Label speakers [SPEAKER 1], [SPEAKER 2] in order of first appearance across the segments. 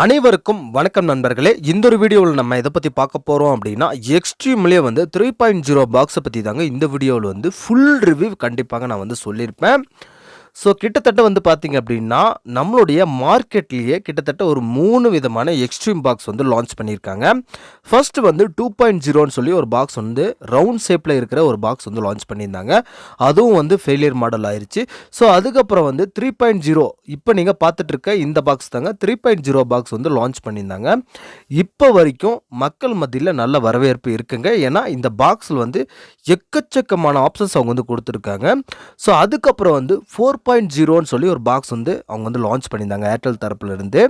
[SPEAKER 1] அனைவருக்கும் வணக்கம் நண்பர்களே. இந்த ஒரு வீடியோவில் நம்ம எதை பற்றி பார்க்க போகிறோம் அப்படின்னா எக்ஸ்ட்ரீம்லேயே வந்து த்ரீ பாயிண்ட் ஜீரோ பாக்ஸை பற்றி தாங்க இந்த வீடியோவில் வந்து ஃபுல் ரிவ்யூ கண்டிப்பாக நான் வந்து சொல்லியிருப்பேன். ஸோ கிட்டத்தட்ட வந்து பார்த்தீங்க அப்படின்னா நம்மளுடைய மார்க்கெட்லேயே கிட்டத்தட்ட ஒரு மூணு விதமான எக்ஸ்ட்ரீம் பாக்ஸ் வந்து லான்ச் பண்ணியிருக்காங்க. ஃபர்ஸ்ட் வந்து டூ பாயிண்ட் ஜீரோன்னு சொல்லி ஒரு பாக்ஸ் வந்து ரவுண்ட் ஷேப்பில் இருக்கிற ஒரு பாக்ஸ் வந்து லான்ச் பண்ணியிருந்தாங்க. அதுவும் வந்து ஃபெயிலியர் மாடல் ஆயிடுச்சு ஸோ அதுக்கப்புறம் வந்து த்ரீ பாயிண்ட் ஜீரோ இப்போ நீங்கள் பார்த்துட்டு இருக்க இந்த பாக்ஸ் தாங்க த்ரீ பாயிண்ட் ஜீரோ பாக்ஸ் வந்து லான்ச் பண்ணியிருந்தாங்க. இப்போ வரைக்கும் மக்கள் மத்தியில் நல்ல வரவேற்பு இருக்குங்க. ஏன்னா இந்த பாக்ஸில் வந்து எக்கச்சக்கமான ஆப்ஷன்ஸ் அவங்க வந்து கொடுத்துருக்காங்க. ஸோ அதுக்கப்புறம் வந்து ஃபோர் பாயிண்ட் ஜீரோன்னு சொல்லி ஒரு பாக்ஸ் வந்து அவங்க வந்து லான்ச் பண்ணியிருந்தாங்க ஏர்டெல் தரப்புலேருந்து.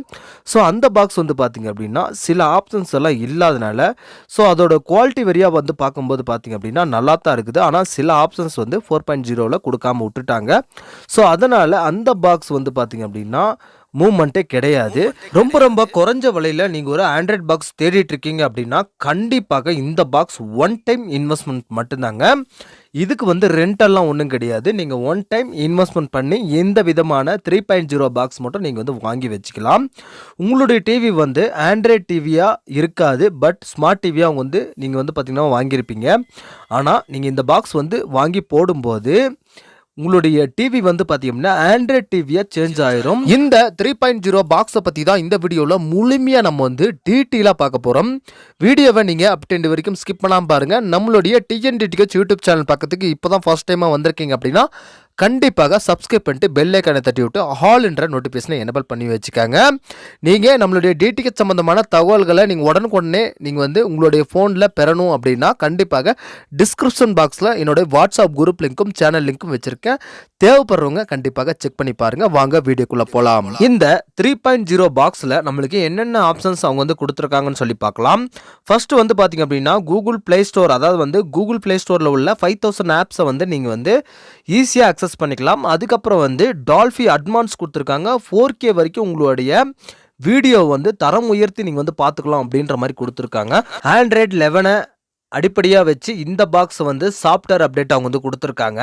[SPEAKER 1] ஸோ அந்த பாக்ஸ் வந்து பார்த்திங்க அப்படின்னா சில ஆப்ஷன்ஸ் எல்லாம் இல்லாதனால ஸோ அதோட குவாலிட்டி வரியாக வந்து பார்க்கும்போது பார்த்திங்க அப்படின்னா நல்லா தான் இருக்குது. ஆனால் சில ஆப்ஷன்ஸ் வந்து ஃபோர் பாயிண்ட் ஜீரோவில் கொடுக்காம விட்டுட்டாங்க. ஸோ அதனால் அந்த பாக்ஸ் வந்து பார்த்திங்க அப்படின்னா மூமெண்ட்டே கிடையாது. ரொம்ப ரொம்ப குறைஞ்ச விலையில் நீங்கள் ஒரு ஆண்ட்ராய்ட் பாக்ஸ் தேடிட்டு இருக்கீங்க அப்படின்னா கண்டிப்பாக இந்த பாக்ஸ் ஒன் டைம் இன்வெஸ்ட்மெண்ட் மட்டும்தாங்க. இதுக்கு வந்து ரெண்டெல்லாம் ஒன்றும் கிடையாது. நீங்கள் ஒன் டைம் இன்வெஸ்ட்மெண்ட் பண்ணி எந்த விதமான த்ரீ பாயிண்ட் ஜீரோ பாக்ஸ் மட்டும் நீங்கள் வந்து வாங்கி வச்சுக்கலாம். உங்களுடைய டிவி வந்து ஆண்ட்ராய்ட் டிவியாக இருக்காது. பட் ஸ்மார்ட் டிவியாக வந்து நீங்கள் வந்து பார்த்திங்கன்னா வாங்கியிருப்பீங்க. ஆனால் நீங்கள் இந்த பாக்ஸ் வந்து வாங்கி போடும்போது உங்களுடைய டிவி வந்து பார்த்தீங்கன்னா ஆண்ட்ராய்ட் டிவியாக சேஞ்ச் ஆயிரும். இந்த த்ரீ பாயிண்ட் ஜீரோ பாக்ஸை பற்றி தான் இந்த வீடியோவில் முழுமையாக நம்ம வந்து டீட்டெயிலாக பார்க்க போகிறோம் வீடியோவை நீங்கள் அப்டேண்ட் வரைக்கும் ஸ்கிப் பண்ணாமல் பாருங்கள் நம்மளுடைய டிஎன்டிடிஹெச் யூடியூப் சேனல் பக்கத்துக்கு இப்போ தான் ஃபர்ஸ்ட் டைமாக வந்திருக்கீங்க அப்படின்னா கண்டிப்பாக சப்ஸ்கிரைப் பண்ணிட்டு பெல் ஐக்கானை தட்டி விட்டு ஹால் என்ற நோட்டிஃபிகேஷனை எனபிள் பண்ணி வச்சுக்காங்க. நீங்கள் நம்மளுடைய டிடிஹெச் சம்மந்தமான தகவல்களை நீங்கள் உடனுக்குடனே நீங்கள் வந்து உங்களுடைய ஃபோனில் பெறணும் அப்படின்னா கண்டிப்பாக டிஸ்கிரிப்ஷன் பாக்ஸில் என்னுடைய வாட்ஸ்அப் குரூப் லிங்க்கும் சேனல் லிங்க்கும் வச்சுருக்கேன். தேவைப்படுறவங்க கண்டிப்பாக செக் பண்ணி பாருங்கள் வாங்க வீடியோக்குள்ளே போகலாம் இந்த த்ரீ பாயிண்ட் ஜீரோ பாக்ஸில் நம்மளுக்கு என்னென்ன ஆப்ஷன்ஸ் அவங்க வந்து கொடுத்துருக்காங்கன்னு சொல்லி பார்க்கலாம். ஃபர்ஸ்ட் வந்து பார்த்தீங்க அப்படின்னா கூகுள் ப்ளே ஸ்டோர் அதாவது வந்து கூகுள் ப்ளே ஸ்டோரில் உள்ள ஃபைவ் தௌசண்ட் ஆப்ஸை வந்து நீங்கள் வந்து ஈஸியாக அக்சஸ் பண்ணிக்கலாம். அதுக்கப்புறம் வந்து டால்ஃபி அட்வான்ஸ் கொடுத்துருக்காங்க. ஃபோர் கே வரைக்கும் உங்களுடைய வீடியோ வந்து தரம் உயர்த்தி நீங்கள் வந்து பார்த்துக்கலாம் அப்படின்ற மாதிரி கொடுத்துருக்காங்க. ஆண்ட்ராய்ட் லெவனை அடிப்படையாக வச்சு இந்த பாக்ஸ் வந்து சாஃப்ட்வேர் அப்டேட் அவங்க வந்து கொடுத்துருக்காங்க.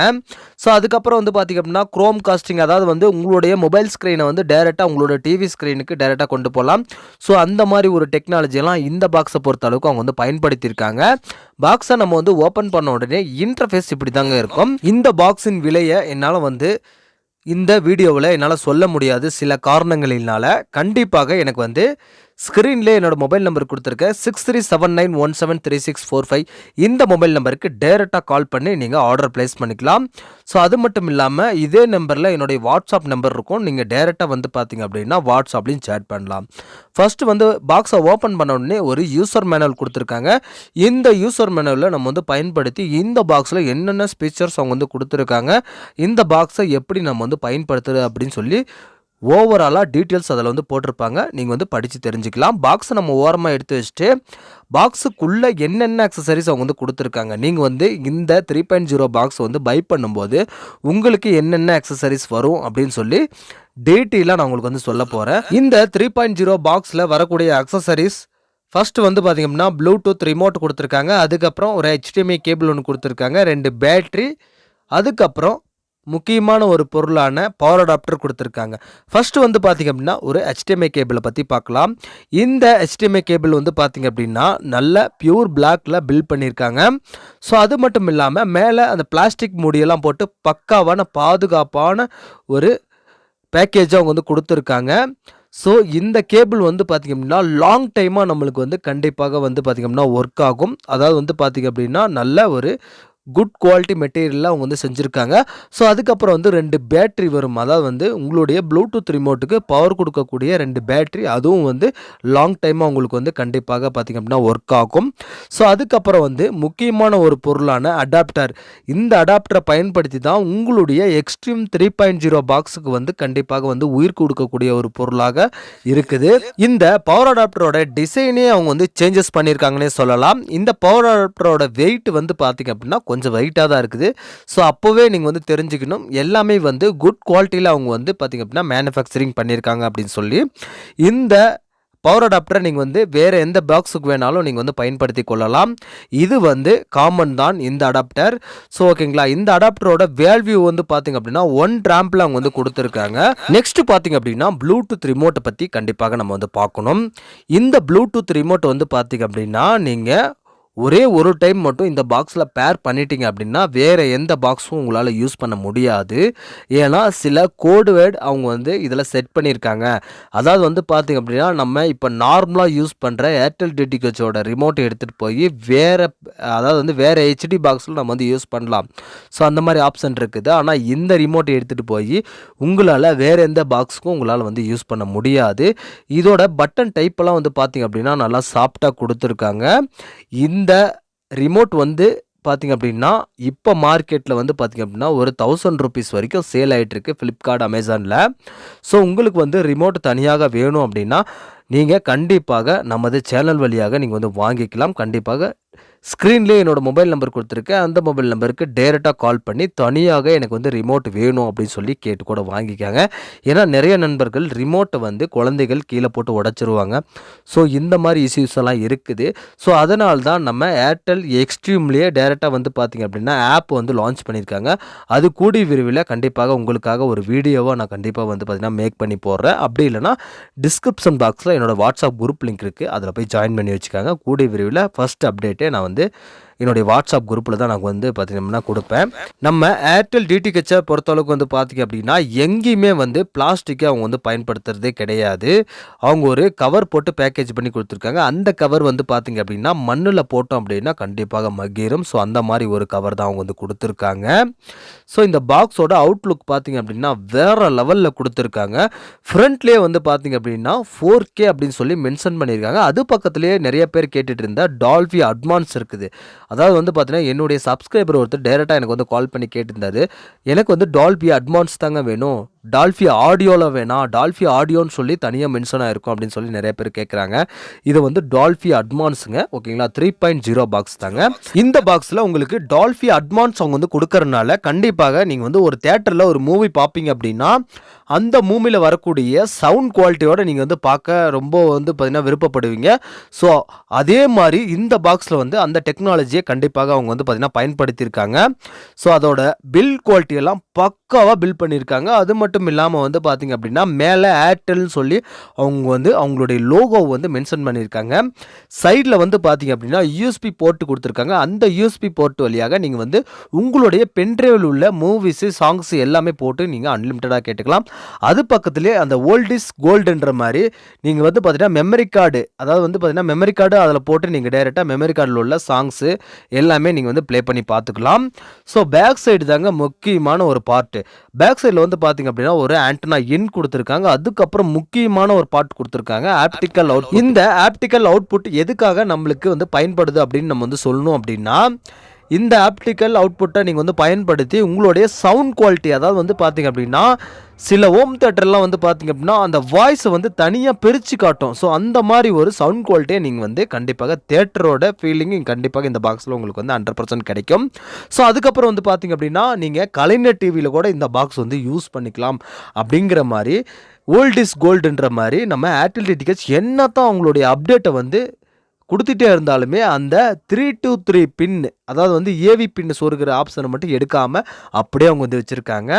[SPEAKER 1] ஸோ அதுக்கப்புறம் வந்து பார்த்திங்க அப்படின்னா க்ரோம் காஸ்டிங் அதாவது வந்து உங்களுடைய மொபைல் ஸ்க்ரீனை வந்து டேரெக்டாக உங்களோட டிவி ஸ்க்ரீனுக்கு டேரெக்டாக கொண்டு போகலாம் ஸோ அந்த மாதிரி ஒரு டெக்னாலஜியெல்லாம் இந்த பாக்ஸை பொறுத்த அளவுக்கு அவங்க வந்து பயன்படுத்தியிருக்காங்க. பாக்ஸை நம்ம வந்து ஓப்பன் பண்ண உடனே இன்டர்ஃபேஸ் இப்படி தாங்க இருக்கும். இந்த பாக்ஸின் விலையை என்னால் வந்து இந்த வீடியோவில் என்னால் சொல்ல முடியாது. சில காரணங்களினால கண்டிப்பாக எனக்கு வந்து ஸ்க்ரீன்லேயே என்னோட மொபைல் நம்பர் கொடுத்துருக்கேன் six three seven nine one seven three six four five. இந்த மொபைல் நம்பருக்கு டேரெக்டாக கால் பண்ணி நீங்கள் ஆர்டர் ப்ளேஸ் பண்ணிக்கலாம். ஸோ அது மட்டும் இல்லாமல் இதே நம்பரில் என்னுடைய வாட்ஸ்அப் நம்பர் இருக்கும். நீங்கள் டேரெக்டாக வந்து பார்த்தீங்க அப்படின்னா வாட்ஸ்அப்லையும் சேட் பண்ணலாம். ஃபர்ஸ்ட் வந்து பாக்ஸை ஓப்பன் பண்ண உடனே ஒரு யூசர் மேனுவல் கொடுத்துருக்காங்க. இந்த யூசர் மேனுவலில் நம்ம வந்து பயன்படுத்தி இந்த பாக்ஸில் என்னென்ன ஸ்பீச்சர்ஸ் அவங்க வந்து கொடுத்துருக்காங்க. இந்த பாக்ஸை எப்படி நம்ம வந்து பயன்படுத்துறது அப்படின்னு சொல்லி ஓவராலாக டீட்டெயில்ஸ் அதில் வந்து போட்டிருப்பாங்க. நீங்கள் வந்து படித்து தெரிஞ்சுக்கலாம். பாக்ஸை நம்ம ஓரமாக எடுத்து வச்சுட்டு பாக்ஸுக்குள்ளே என்னென்ன அக்சசரிஸ் அவங்க வந்து கொடுத்துருக்காங்க நீங்கள் வந்து இந்த த்ரீ பாயிண்ட் ஜீரோ பாக்ஸ் வந்து பை பண்ணும்போது உங்களுக்கு என்னென்ன அக்சசரிஸ் வரும் அப்படின்னு சொல்லி டீட்டெயிலாக நான் உங்களுக்கு வந்து சொல்ல போகிறேன் இந்த த்ரீ பாயிண்ட் ஜீரோ பாக்ஸில் வரக்கூடிய அக்சசரிஸ் ஃபஸ்ட்டு வந்து பார்த்திங்கன்னா ப்ளூடூத் ரிமோட் கொடுத்துருக்காங்க. அதுக்கப்புறம் ஒரு ஹெச்டிஎம்ஐ கேபிள் ஒன்று கொடுத்துருக்காங்க. ரெண்டு பேட்ரி அதுக்கப்புறம் முக்கியமான ஒரு பொருளான பவர் அடாப்டர் கொடுத்துருக்காங்க. ஃபஸ்ட்டு வந்து பார்த்திங்க அப்படின்னா ஒரு ஹெச்டிஎம்ஐ கேபிளை பற்றி பார்க்கலாம். இந்த ஹெச்டிஎம்ஐ கேபிள் வந்து பார்த்திங்க அப்படின்னா நல்ல பியூர் பிளாக்கில் பில்ட் பண்ணியிருக்காங்க. ஸோ அது மட்டும் இல்லாமல் மேலே அந்த பிளாஸ்டிக் மூடியெல்லாம் போட்டு பக்காவான பாதுகாப்பான ஒரு பேக்கேஜாக அவங்க வந்து கொடுத்துருக்காங்க. ஸோ இந்த கேபிள் வந்து பார்த்திங்க அப்படின்னா லாங் டைமாக நம்மளுக்கு வந்து கண்டிப்பாக வந்து பார்த்திங்க அப்படின்னா ஒர்க் ஆகும். அதாவது வந்து பார்த்திங்க அப்படின்னா நல்ல ஒரு குட் குவாலிட்டி மெட்டீரியலில் அவங்க வந்து செஞ்சுருக்காங்க. ஸோ அதுக்கப்புறம் வந்து ரெண்டு பேட்ரி வரும். அதாவது வந்து உங்களுடைய ப்ளூடூத் ரிமோட்டுக்கு பவர் கொடுக்கக்கூடிய ரெண்டு பேட்ரி அதுவும் வந்து லாங் டைமாக உங்களுக்கு வந்து கண்டிப்பாக பார்த்திங்க அப்படின்னா ஒர்க் ஆகும். ஸோ அதுக்கப்புறம் வந்து முக்கியமான ஒரு பொருளான அடாப்டர் இந்த அடாப்டரை பயன்படுத்தி தான் உங்களுடைய எக்ஸ்ட்ரீம் த்ரீ பாயிண்ட் ஜீரோ பாக்ஸுக்கு வந்து கண்டிப்பாக வந்து உயிர் கொடுக்கக்கூடிய ஒரு பொருளாக இருக்குது. இந்த பவர் அடாப்டரோட டிசைனே அவங்க வந்து சேஞ்சஸ் பண்ணியிருக்காங்கன்னே சொல்லலாம். இந்த பவர் அடாப்டரோட வெயிட் வந்து பார்த்திங்க அப்படின்னா கொஞ்சம் கொஞ்சம் வெயிட்டாக தான் இருக்குது. ஸோ அப்போவே நீங்கள் வந்து தெரிஞ்சுக்கணும். எல்லாமே வந்து குட் குவாலிட்டியில் அவங்க வந்து பார்த்திங்க அப்படின்னா மேனுஃபேக்சரிங் பண்ணியிருக்காங்க அப்படின்னு சொல்லி. இந்த பவர் அடாப்டரை நீங்கள் வந்து வேறு எந்த பாக்ஸுக்கு வேணாலும் நீங்கள் வந்து பயன்படுத்தி கொள்ளலாம். இது வந்து காமன் தான் இந்த அடாப்டர் ஸோ ஓகேங்களா இந்த அடாப்டரோட வேல்வியூ வந்து பார்த்திங்க அப்படின்னா ஒன் ட்ராம்பில் அவங்க வந்து கொடுத்துருக்காங்க. நெக்ஸ்ட் பார்த்தீங்க அப்படின்னா ப்ளூடூத் ரிமோட்டை பற்றி கண்டிப்பாக நம்ம வந்து பார்க்கணும். இந்த ப்ளூடூத் ரிமோட் வந்து பார்த்தீங்க அப்படின்னா நீங்கள் ஒரே ஒரு டைம் மட்டும் இந்த பாக்ஸில் பேர் பண்ணிட்டீங்க அப்படின்னா வேறு எந்த பாக்ஸும் உங்களால் யூஸ் பண்ண முடியாது. ஏன்னா சில கோடுவேர்டு அவங்க வந்து இதில் செட் பண்ணியிருக்காங்க. அதாவது வந்து பார்த்திங்க அப்படின்னா நம்ம இப்போ நார்மலாக யூஸ் பண்ணுற ஏர்டெல் டிடிஹெச்சோட ரிமோட்டை எடுத்துகிட்டு போய் வேறு அதாவது வந்து வேறு ஹெச்டி பாக்ஸில் நம்ம வந்து யூஸ் பண்ணலாம். ஸோ அந்த மாதிரி ஆப்ஷன் இருக்குது. ஆனால் இந்த ரிமோட்டை எடுத்துகிட்டு போய் உங்களால் வேறு எந்த பாக்ஸுக்கும் உங்களால் வந்து யூஸ் பண்ண முடியாது. இதோட பட்டன் டைப்பெல்லாம் வந்து பார்த்திங்க அப்படின்னா நல்லா சாஃப்டாக கொடுத்துருக்காங்க. இந்த ரிமோட் வந்து பார்த்திங்க அப்படின்னா இப்போ மார்க்கெட்டில் வந்து பார்த்திங்க அப்படின்னா ஒரு தௌசண்ட் ருபீஸ் வரைக்கும் சேல் ஆகிட்டுருக்கு ஃப்ளிப்கார்ட் அமேசானில் ஸோ உங்களுக்கு வந்து ரிமோட் தனியாக வேணும் அப்படின்னா நீங்கள் கண்டிப்பாக நமது சேனல் வழியாக நீங்கள் வந்து வாங்கிக்கலாம். கண்டிப்பாக ஸ்க்ரீன்லேயே என்னோடய மொபைல் நம்பர் கொடுத்துருக்கேன். அந்த மொபைல் நம்பருக்கு டேரெக்டாக கால் பண்ணி தனியாக எனக்கு வந்து ரிமோட் வேணும் அப்படின்னு சொல்லி கேட்டு கூட வாங்கிக்காங்க. ஏன்னா நிறைய நண்பர்கள் ரிமோட்டை வந்து குழந்தைகள் கீழே போட்டு உடச்சிருவாங்க. ஸோ இந்த மாதிரி இஷ்யூஸ் எல்லாம் இருக்குது. ஸோ அதனால தான் நம்ம ஏர்டெல் எக்ஸ்ட்ரீம்லேயே டேரெக்டாக வந்து பார்த்திங்க அப்படின்னா ஆப் வந்து லான்ச் பண்ணியிருக்காங்க. அது கூடி விரைவில் கண்டிப்பாக உங்களுக்காக ஒரு வீடியோவாக நான் கண்டிப்பாக வந்து பார்த்திங்கன்னா மேக் பண்ணி போடுறேன். அப்படி இல்லைனா டிஸ்கிரிப்ஷன் பாக்ஸில் என்னோடய வாட்ஸ்அப் குரூப் லிங்க் இருக்குது அதில் போய் ஜாயின் பண்ணி வச்சுக்காங்க. கூடிய விரைவில் ஃபஸ்ட் அப்டேட்டே நான் வந்து என்னுடைய வாட்ஸ்அப் குரூப்பில் தான் நாங்கள் வந்து பார்த்தீங்கன்னா கொடுப்பேன். நம்ம ஏர்டெல் டிடிஹெச்சை பொறுத்தளவுக்கு வந்து பார்த்திங்க அப்படின்னா எங்கேயுமே வந்து பிளாஸ்டிக்கை அவங்க வந்து பயன்படுத்துறதே கிடையாது. அவங்க ஒரு கவர் போட்டு பேக்கேஜ் பண்ணி கொடுத்துருக்காங்க. அந்த கவர் வந்து பார்த்திங்க அப்படின்னா மண்ணில் போட்டோம் அப்படின்னா கண்டிப்பாக மகிரும் ஸோ அந்த மாதிரி ஒரு கவர் தான் அவங்க வந்து கொடுத்துருக்காங்க. ஸோ இந்த பாக்ஸோட அவுட்லுக் பார்த்திங்க அப்படின்னா வேறு லெவலில் கொடுத்துருக்காங்க. ஃப்ரண்ட்லேயே வந்து பார்த்திங்க அப்படின்னா ஃபோர் கே அப்படின்னு சொல்லி மென்ஷன் பண்ணியிருக்காங்க. அது பக்கத்துலேயே நிறைய பேர் கேட்டுட்டு இருந்தால் டால்ஃபி அட்வான்ஸ் இருக்குது. அதாவது வந்து பார்த்தீங்கன்னா என்னுடைய சப்ஸ்கிரைபர் ஒருத்தர் டேரெக்டாக எனக்கு வந்து கால் பண்ணி கேட்டிருந்தாரு. எனக்கு வந்து டால்பி அட்வான்ஸ் தாங்க வேணும். டால்ஃபி ஆடியோவில் வேணாம் டால்ஃபி ஆடியோன்னு சொல்லி தனியாக மென்ஷன் ஆகிருக்கும் அப்படின்னு சொல்லி நிறைய பேர் கேட்குறாங்க இது வந்து டால்ஃபி அட்வான்ஸுங்க ஓகேங்களா? த்ரீ பாயிண்ட் ஜீரோ பாக்ஸ் தாங்க. இந்த பாக்ஸில் உங்களுக்கு டால்ஃபி அட்வான்ஸ் அவங்க வந்து கொடுக்கறனால கண்டிப்பாக நீங்கள் வந்து ஒரு தேட்டரில் ஒரு மூவி பார்ப்பீங்க அப்படின்னா அந்த மூவியில் வரக்கூடிய சவுண்ட் குவாலிட்டியோட நீங்கள் வந்து பார்க்க ரொம்ப வந்து பார்த்திங்கன்னா விருப்பப்படுவீங்க. ஸோ அதே மாதிரி இந்த பாக்ஸில் வந்து அந்த டெக்னாலஜியை கண்டிப்பாக அவங்க வந்து பார்த்திங்கன்னா பயன்படுத்தியிருக்காங்க. ஸோ அதோட பில் குவாலிட்டியெல்லாம் பக்காவாக பில் பண்ணியிருக்காங்க. அது மட்டும் மட்டும் இல்லாமல் வந்து பார்த்திங்க அப்படின்னா மேலே ஏர்டெல்னு சொல்லி அவங்க வந்து அவங்களுடைய லோகோ வந்து மென்ஷன் பண்ணியிருக்காங்க. சைடில் வந்து பார்த்திங்க அப்படின்னா யூஎஸ்பி போர்ட்டு கொடுத்துருக்காங்க. அந்த யூஎஸ்பி போர்ட் வழியாக நீங்கள் வந்து உங்களுடைய பென்ட்ரைவில் உள்ள மூவிஸு சாங்ஸு எல்லாமே போட்டு நீங்கள் அன்லிமிட்டடாக கேட்டுக்கலாம். அது பக்கத்துலேயே அந்த ஓல்ட் இஸ் கோல்டுன்ற மாதிரி நீங்கள் வந்து பார்த்தீங்கன்னா மெமரி கார்டு அதாவது வந்து பார்த்தீங்கன்னா மெமரி கார்டு அதில் போட்டு நீங்கள் டைரெக்டாக மெமரி கார்டில் உள்ள சாங்ஸு எல்லாமே நீங்கள் வந்து ப்ளே பண்ணி பார்த்துக்கலாம் ஸோ பேக் சைடு தாங்க முக்கியமான ஒரு பார்ட்டு பேக் சைடில் வந்து பார்த்தீங்க அப்படின்னா ஒரு ஆண்டனா இன் கொடுத்துருக்காங்க. அதுக்கப்புறம் முக்கியமான ஒரு பார்ட் கொடுத்துருக்காங்க. ஆப்டிக்கல் அவுட் இந்த ஆப்டிக்கல் அவுட்புட் எதுக்காக நம்மளுக்கு வந்து பயன்படுது அப்படின்னு நம்ம வந்து சொல்லணும் அப்படின்னா இந்த ஆப்டிக்கல் அவுட்புட்டை நீங்கள் வந்து பயன்படுத்தி உங்களுடைய சவுண்ட் குவாலிட்டி அதாவது வந்து பார்த்தீங்க அப்படின்னா சில ஹோம் தேட்டர்லாம் வந்து பார்த்தீங்க அப்படின்னா அந்த வாய்ஸை வந்து தனியாக பிரித்து காட்டும். ஸோ அந்த மாதிரி ஒரு சவுண்ட் குவாலிட்டியை நீங்கள் வந்து கண்டிப்பாக தேட்டரோட ஃபீலிங்கும் கண்டிப்பாக இந்த பாக்ஸில் உங்களுக்கு வந்து ஹண்ட்ரட் பர்சன்ட் கிடைக்கும். ஸோ அதுக்கப்புறம் வந்து பார்த்தீங்க அப்படின்னா நீங்கள் கலைஞர் டிவியில் கூட இந்த பாக்ஸ் வந்து யூஸ் பண்ணிக்கலாம் அப்படிங்கிற மாதிரி ஓல்ட் இஸ் கோல்டுன்ற மாதிரி நம்ம ஏர்டெல் டிடிஹெச் என்ன தான் அவங்களுடைய அப்டேட்டை வந்து கொடுத்துட்டே இருந்தாலுமே அந்த த்ரீ டூ த்ரீ பின் அதாவது வந்து ஏவி பின் சொருகிற ஆப்ஷனை மட்டும் எடுக்காமல் அப்படியே அவங்க வந்து வச்சுருக்காங்க.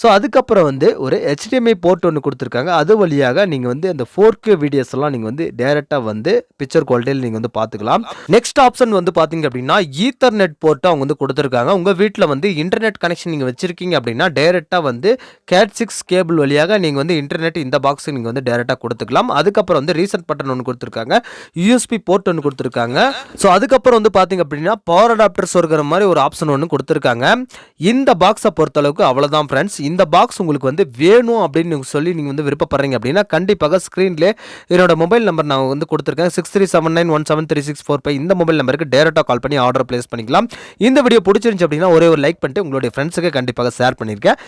[SPEAKER 1] ஸோ அதுக்கப்புறம் வந்து ஒரு ஹெச்டிஎம்ஐ போர்ட் ஒன்று கொடுத்துருக்காங்க. அது வழியாக நீங்கள் வந்து அந்த ஃபோர் கே வீடியோஸ் எல்லாம் நீங்கள் வந்து டேரெக்டாக வந்து பிக்சர் குவாலிட்டியில் நீங்கள் வந்து பார்த்துக்கலாம். நெக்ஸ்ட் ஆப்ஷன் வந்து பார்த்தீங்க அப்படின்னா ஈத்தர்நெட் போர்ட்டை அவங்க வந்து கொடுத்துருக்காங்க. உங்கள் வீட்டில் வந்து இன்டர்நெட் கனெக்ஷன் நீங்கள் வச்சுருக்கீங்க அப்படின்னா டேரெக்டாக வந்து கேட் சிக்ஸ் கேபிள் வழியாக நீங்கள் வந்து இன்டர்நெட் இந்த பாக்ஸுக்கு நீங்கள் வந்து டேரெக்டாக கொடுத்துக்கலாம். அதுக்கப்புறம் வந்து ரீசன்ட் பட்டன் ஒன்று கொடுத்துருக்காங்க. யூஎஸ்பி போர்ட் ஒன்று கொடுத்துருக்காங்க. ஸோ அதுக்கப்புறம் வந்து பார்த்தீங்க அப்படின்னா பவர் அடாப்டர்ஸ் இருக்கிற மாதிரி ஒரு ஆப்ஷன் ஒன்று கொடுத்துருக்காங்க. இந்த பாக்ஸை பொறுத்தளவுக்கு அவ்வளோதான் ஃப்ரெண்ட்ஸ் இந்த பாக்ஸ் உங்களுக்கு வந்து வேணும் அப்படின்னு சொல்லி நீங்கள் வந்து விருப்பப்படுறீங்க அப்படின்னா கண்டிப்பாக ஸ்க்ரீன்லேயே என்னோட மொபைல் நம்பர் நான் வந்து கொடுத்துருக்கேன். Six three seven nine one seven three six four five இந்த மொபைல் நம்பருக்கு டேரெக்டாக கால் பண்ணி ஆர்டர் ப்ளேஸ் பண்ணிக்கலாம். இந்த வீடியோ பிடிச்சிருந்துச்சு அப்படின்னா ஒரே ஒரு லைக் பண்ணிட்டு உங்களுடைய ஃப்ரெண்ட்ஸுக்கு கண்டிப்பாக ஷேர் பண்ணியிருக்கேன்